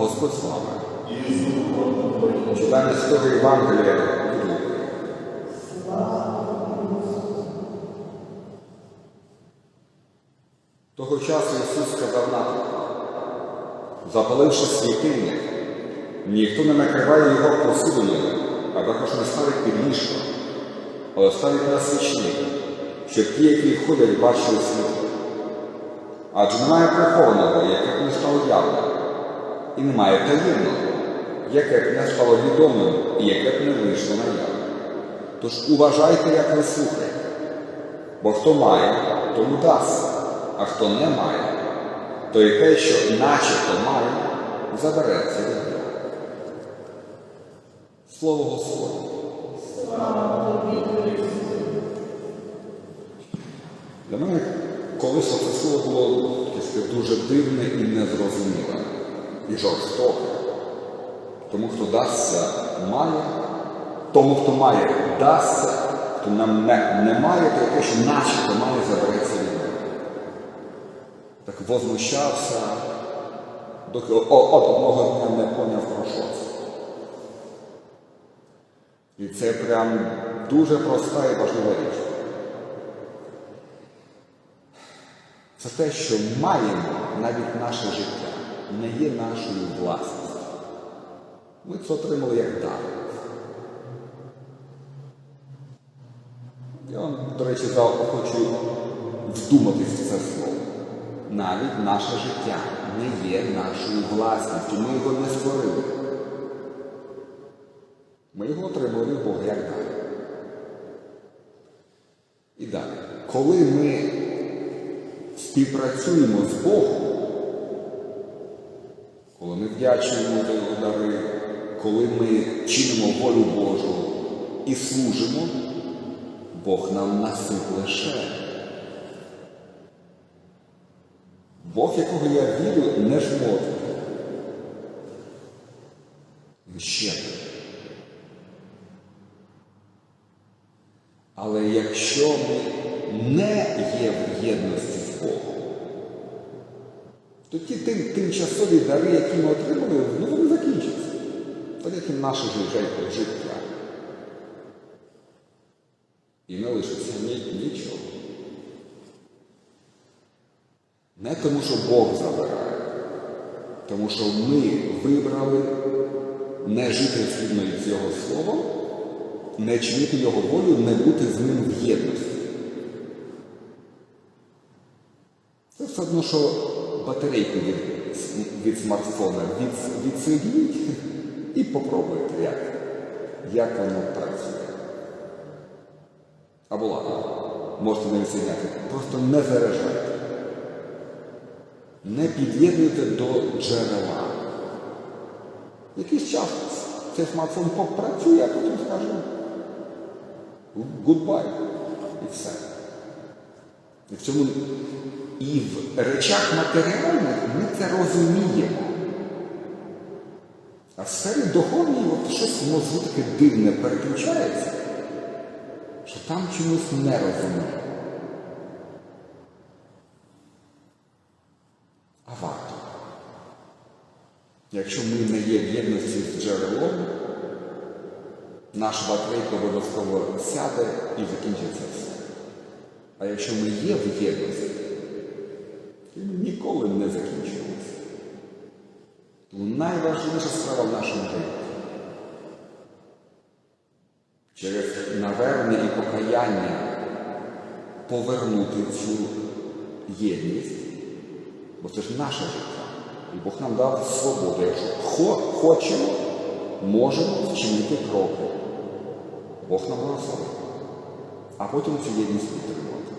Господь з вами. Читання історії Євангелія від Луки. Того часу Ісус сказав натовпу, запаливши світильник, ніхто не накриває його посудиною, а також не ставить під ліжко, але ставить на свічник, щоб ті, які входять, бачили світло. Адже немає прихованого, яке б не стало явним, і немає таємного, яке б не стало відомим і яке б не вийшло на явно. Тож уважайте, як ви слухаєте. Бо хто має, тому дасть, а хто не має, то і те, що начебто має, забереться від нього. Слово Господне. Для мене колись це слово було таке дуже дивне і незрозуміле, і жорстоке. Тому, хто дасться, має, тому, хто має, дасться, хто нам не, не має, то що начебто має, забереться від нього. Так возмущався, доки от одного дня не поняв про що це. І це прям дуже проста і важлива річ. Це те, що маємо навіть наше життя, не є нашою власністю. Ми це отримали як дар. Я вам, до речі, хочу вдуматись в це слово. Навіть наше життя не є нашою власністю. Ми його не створили. Ми його отримали від Бога як дар. І далі. Коли ми співпрацюємо з Богом, коли ми вдячуємо за його дари, коли ми чинимо волю Божу і служимо, Бог нам насить лише. Бог, якого я вірю, не жмотить. Щедрий. Але якщо ми не є в єдності з Богом, то ті тим, тимчасові дари, які ми отримали, ну вони закінчаться. Так як і наше жи- життя. І не лишиться ні- нічого. Не тому, що Бог забирає, тому що ми вибрали не жити згідно з Його словом, не чинити Його волю, не бути з ним в єдності. Це все одно, що батарейку від, від смартфона від, відсоединіть і попробуйте, як, як воно працює. Або ладно, можете не відсоединяти, просто не заряджайте. Не під'єднуйте до джерела. Якийсь час цей смартфон попрацює, а потім скаже goodbye. І все. І в цьому і в речах матеріальних ми це розуміємо. А в сфері духовній от щось воно таке дивне переключається, що там чомусь не розуміємо. А варто. Якщо ми не є в єдності з джерелом, наша батарейка обов'язково сяде і закінчиться все. А якщо ми є в єдності, то ми ніколи не закінчуємося. Тому найважливіша справа в нашому житті через навернення і покаяння повернути цю єдність, бо це ж наше життя. І Бог нам дав свободу. Якщо хо- хочемо, можемо вчинити кроки. Бог нам благословить. А потім цю єдність підтримувати.